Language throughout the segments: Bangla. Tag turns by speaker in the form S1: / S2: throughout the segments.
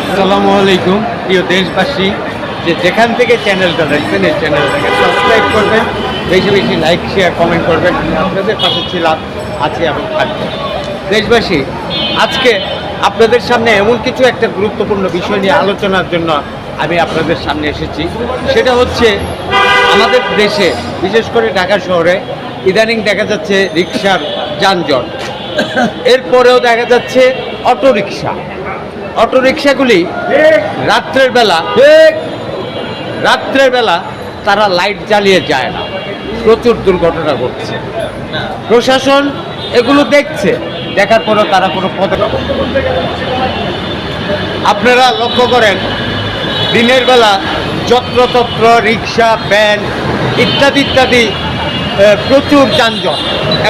S1: আসসালামু আলাইকুম, প্রিয় দেশবাসী। যে যেখান থেকে চ্যানেলটা দেখছেন, এই চ্যানেলটাকে সাবস্ক্রাইব করবেন, বেশি বেশি লাইক শেয়ার কমেন্ট করবেন। আপনাদের পাশে ছিলাম, আছি এবং থাকব। দেশবাসী, আজকে আপনাদের সামনে এমন কিছু একটা গুরুত্বপূর্ণ বিষয় নিয়ে আলোচনার জন্য আমি আপনাদের সামনে এসেছি। সেটা হচ্ছে, আমাদের দেশে, বিশেষ করে ঢাকা শহরে, ইদানিং দেখা যাচ্ছে রিক্সার যানজট। এরপরেও দেখা যাচ্ছে অটোরিকশা। অটোরিকশাগুলি রাত্রের বেলা রাত্রের বেলা তারা লাইট জ্বালিয়ে যায় না। প্রচুর দুর্ঘটনা ঘটছে। প্রশাসন এগুলো দেখছে দেখার পরেও তারা কোনো পদক্ষেপ আপনারা লক্ষ্য করেন দিনের বেলা যত্রতত্র রিক্সা ভ্যান ইত্যাদি ইত্যাদি প্রচুর যানজট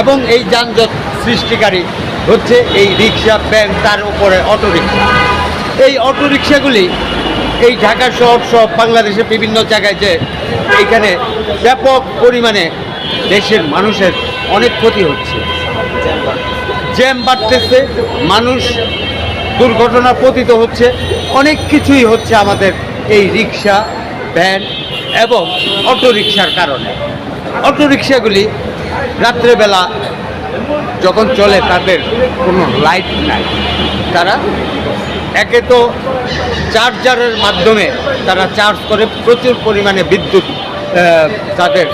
S1: এবং এই যানজট সৃষ্টিকারী হচ্ছে এই রিক্সা ভ্যান তার উপরে অটোরিক্সা এই অটোরিক্সাগুলি এই ঢাকা শহর সব বাংলাদেশের বিভিন্ন জায়গায় যে এইখানে ব্যাপক পরিমাণে দেশের মানুষের অনেক ক্ষতি হচ্ছে। জ্যাম বাড়তেছে, মানুষ দুর্ঘটনা পতিত হচ্ছে, অনেক কিছুই হচ্ছে আমাদের এই রিক্সা ভ্যান এবং অটোরিকশার কারণে। অটোরিকশাগুলি রাত্রেবেলা যখন চলে তাদের কোনো লাইট নাই, তারা একে তো চার্জারের মাধ্যমে তারা চার্জ করে প্রচুর পরিমাণে বিদ্যুৎ তাদের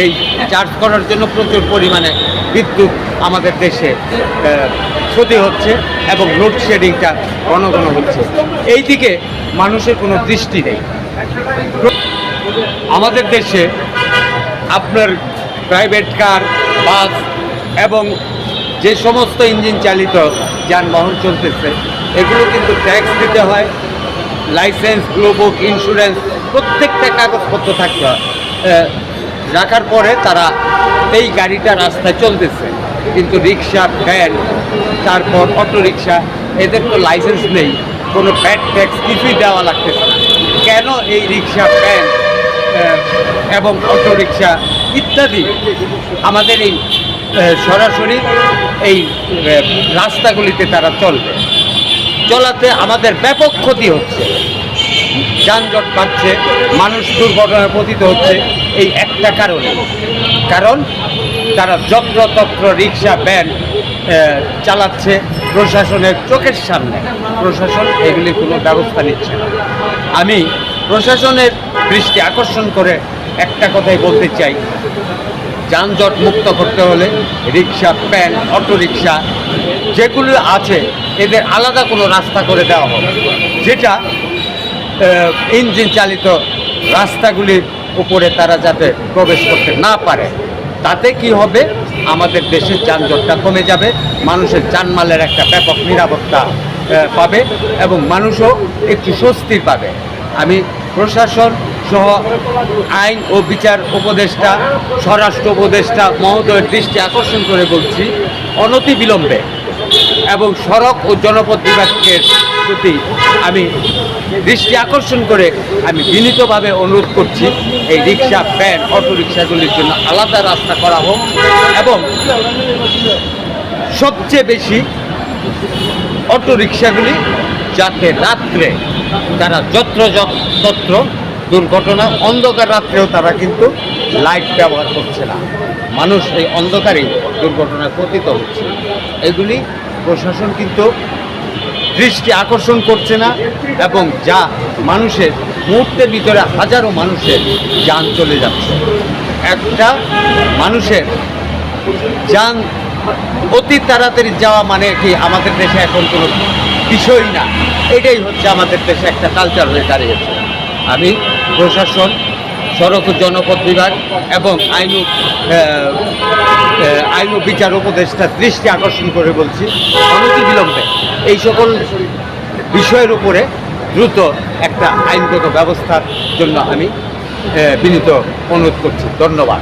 S1: এই চার্জ করার জন্য প্রচুর পরিমাণে বিদ্যুৎ আমাদের দেশে ক্ষতি হচ্ছে এবং লোডশেডিংটা ঘন ঘন হচ্ছে। এই দিকে মানুষের কোনো দৃষ্টি নেই। আমাদের দেশে আপনার প্রাইভেট কার বাস এবং যে সমস্ত ইঞ্জিন চালিত যানবাহন চলতেছে, এগুলো কিন্তু ট্যাক্স দিতে হয় লাইসেন্স গ্লোবুক ইন্স্যুরেন্স প্রত্যেকটা কাগজপত্র থাকতে হয়। রাখার পরে তারা এই গাড়িটা রাস্তায় চলতেছে। কিন্তু রিক্সা ভ্যান তারপর অটো রিক্সা এদের তো লাইসেন্স নেই, কোনো ব্যাড ট্যাক্স কিছুই দেওয়া লাগতেছে না। কেন এই রিক্সা ভ্যান এবং অটো রিক্সা ইত্যাদি? আমাদের এই সরাসরি এই রাস্তাগুলিতে তারা চলবে। চলাতে আমাদের ব্যাপক ক্ষতি হচ্ছে। যানজট বাড়ছে, মানুষ দুর্ঘটনায় পতিত হচ্ছে, এই একটা কারণে। কারণ, তারা যত্রতত্র রিক্সা, ভ্যান চালাচ্ছে প্রশাসনের চোখের সামনে। প্রশাসন এগুলি কোনো ব্যবস্থা নিচ্ছে না। আমি প্রশাসনের দৃষ্টি আকর্ষণ করে একটা কথাই বলতে চাই। যানজট মুক্ত করতে হলে রিক্সা, প্যান অটো রিক্সা যেগুলো আছে, এদের আলাদা কোনো রাস্তা করে দেওয়া হবে। যেটা ইঞ্জিন চালিত রাস্তাগুলির উপরে তারা যাতে প্রবেশ করতে না পারে। তাতে কি হবে? আমাদের দেশের যানজটটা কমে যাবে, মানুষের যানমালের একটা ব্যাপক নিরাপত্তা পাবে এবং মানুষও একটু স্বস্তি পাবে। আমি প্রশাসন সহ আইন ও বিচার উপদেষ্টা, স্বরাষ্ট্র উপদেষ্টা মহোদয়ের দৃষ্টি আকর্ষণ করে বলছি, অনতি বিলম্বে এবং সড়ক ও জনপদ বিভাগের প্রতি আমি দৃষ্টি আকর্ষণ করে আমি বিনীতভাবে অনুরোধ করছি, এই রিক্সা, ভ্যান অটো রিক্সাগুলির জন্য আলাদা রাস্তা করা হোক এবং সবচেয়ে বেশি অটো রিক্সাগুলি যাতে রাত্রে তারা যত্র যত্র দুর্ঘটনা, অন্ধকার রাত্রেও তারা কিন্তু লাইট ব্যবহার করছে না। মানুষ এই অন্ধকারে দুর্ঘটনায় পতিত হচ্ছে। এগুলি প্রশাসন কিন্তু দৃষ্টি আকর্ষণ করছে না এবং যা মানুষের, মুহূর্তের ভিতরে হাজারো মানুষের যান চলে যাচ্ছে। একটা মানুষের যান অতি তাড়াতাড়ি যাওয়া মানে কি আমাদের দেশে এখন কোনো বিষয় না। এটাই হচ্ছে আমাদের দেশে একটা কালচার হয়ে দাঁড়িয়েছে। আমি প্রশাসন, সড়ক ও জনপদ বিভাগ এবং আইন আইন ও বিচার উপদেষ্টার দৃষ্টি আকর্ষণ করে বলছি, অনতি বিলম্বে। এই সকল বিষয়ের উপরে দ্রুত একটা আইনগত ব্যবস্থার জন্য আমি বিনীত অনুরোধ করছি। ধন্যবাদ।